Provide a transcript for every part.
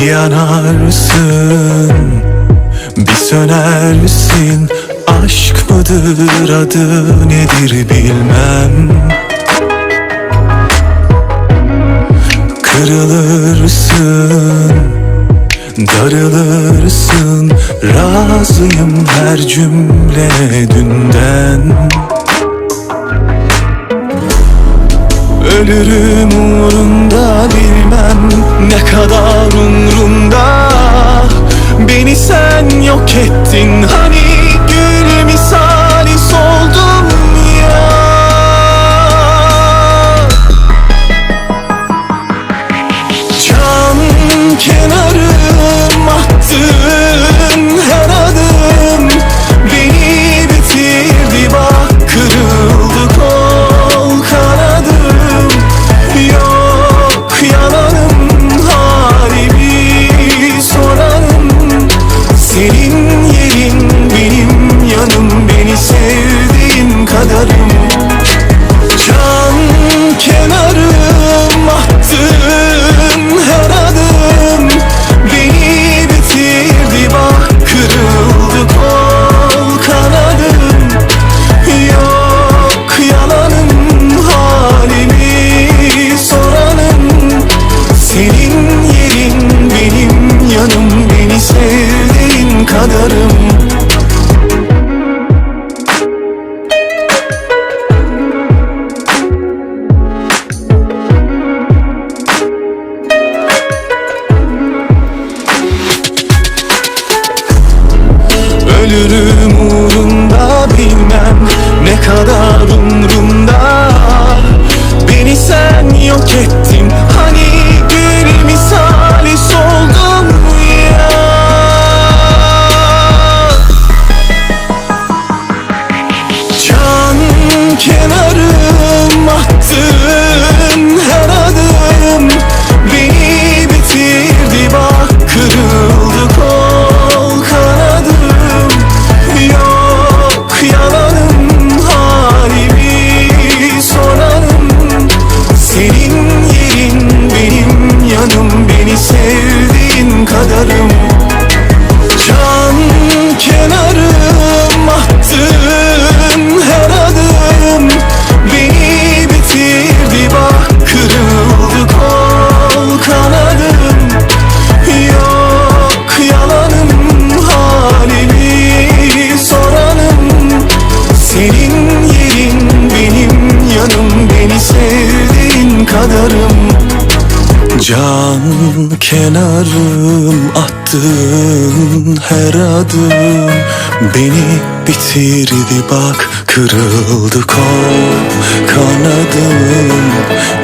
Bir yanarsın Bir sönersin. Aşk mıdır adı nedir bilmem. Kırılırsın Darılırsın. Razıyım her cümle dünden. Ölürüm uğrunda bilmem ne kadar umrumda ettin? Hani gül misali soldum ya? Can kenarım kenarım Senin yerin benim yanım Beni sevdiğin kadarım. Can kenarım attın her adım. Beni bitirdi bak kırıldı kol kanadım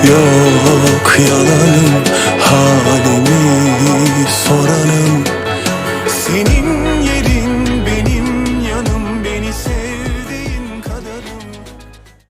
Yok yalanım. Halimi soranım